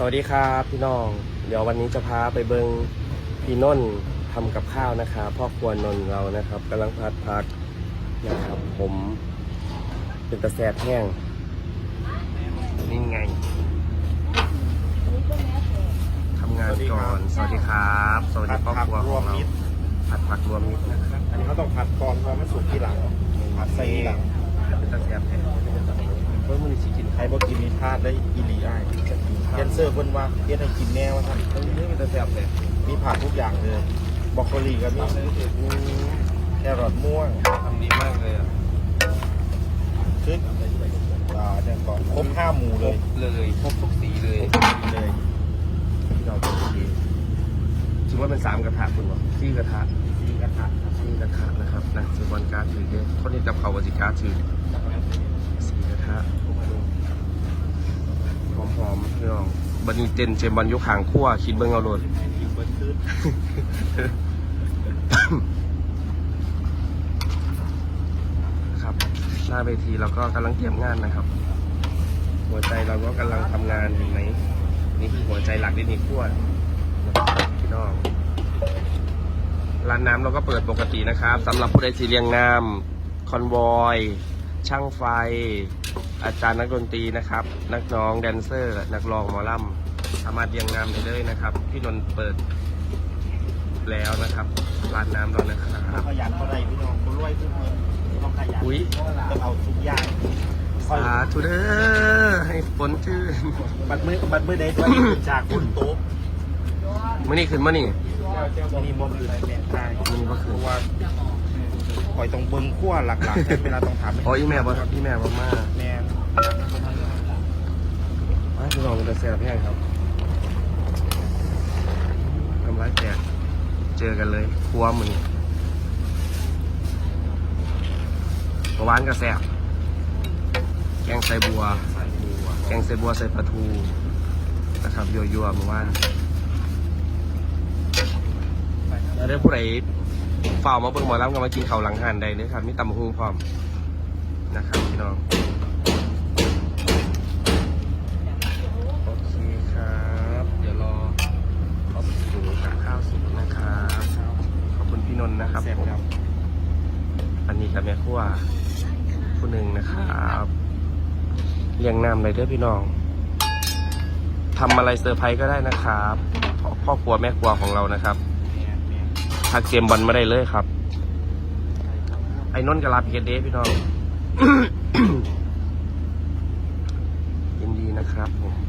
สวัสดีครับพี่น้อง เดี๋ยววันนี้จะพาไปเบิงพี่น้นทำกับข้าวนะครับพ่อครัวนนท์เรานะครับกำลังพัดพักนะครับผมเป็นตะแสบแห้งนี่ไงทำงานก่อนสวัสดีครับ สวัสดีครอบครัวของเราผัดผักรวมมิตรนะครับอันนี้เขาต้องผัดก่อนเพราะมันสุกทีหลังผัดใส่ทีหลังเป็นตะแสบแห้งเพิ่มมือสิกินใครบ่กินมีพลาดได้อีหลีได้ แคนเซอร์เพิ่นว่าเฮ็ดให้กินแน่ว่าท่านตรงนี้เป็นตะแสบเลยมีผักทุกอย่างเลยบรอกโคลีก็มีแครอทม่วงทำดีมากเลยอะขึ้นอ่าเนี่ยก่อนครบห้าหมู่เลยเลยครบทุกสีเลยเลยที่เราเป็นดีถือว่าเป็นสามกระทะคุณวะสี่กระทะสีกระทะสี่กระทะนะครับนะถือบอลการดถือเด้คนที่จับเขาวจิการดถือสี่กระทะ หอมพี่น้องบันนี้เจนเจมบอลยกหางขั้วคิดเบิ้งเอาโดดกินเบิดครับหน้าเวทีเราก็กำลังเตรียมงานนะครับ หัวใจเราก็กำลังทำงานเห็นไหมนี่คือหัวใจหลักที่นี่ขั้วพี่น้องร้านน้ำเราก็เปิดปกตินะครับสำหรับผู้ใดที่เลี้ยงน้ำคอนวอย ช่างไฟ อาจารย์นักดนตรีนะครับ นักร้องแดนเซอร์ นักร้องหมอลำสามารถเลี้ยงน้ำได้เลยนะครับ พี่นนท์เปิดแล้วนะครับร้านน้ำเรานะครับขยันเท่าไรพี่น้องคนรวยขึ้นเงินต้องขยันอุ๊ยต้องเอาทุกอย่างสาธุเด้อให้ฝนชื่นบัดมือบัดมือใดตัวนี้ขึ้นจากคนโต๊ะมื่อนี้ขึ้นมื่อนี้มีมอมอื่นแม่ใช่มื่อนี้ก็เพขึ้น ราะว่าคอยต้องเบิ้งขั้วหลักๆแต่เวลาต้องทำโอ้ยอีแม่บอกอีแม่บอกมาแม่ให้พี่น้องจะเสียแพงครับทำร้ายแตกเจอกันเลยครัวมึงประวานกระแสบแกงใส่บัวใส่บัว แกงใส่บัวใส่ปลาทูนะครับยัวๆเมื่อวานแล้วได้ผู้ใด ฝ่าวมาเบิ่งหมอลำกันมากินข้าวหลังหันใดเลยครับมีตำบักหูพร้อมนะครับพี่น้องโอเคครับ เดี๋ยวรอเข้าสู่กับข้าวสุกนะครับขอบคุณพี่นนท์นะครับแซ่บผมครับอันนี้กับแม่ครัวผู้หนึ่งนะครับเลี้ยงน้ำเลยเด้อพี่น้องทำอะไรเซอร์ไพรส์ก็ได้นะครับพ่อพ่อครัวแม่ครัวของเรานะครับแม่แม่ ทักเตรียมบอลมาได้เลยครับ ไอ้นนท์กับลาพีเกตเดพี่น้องยินดีนะครับผม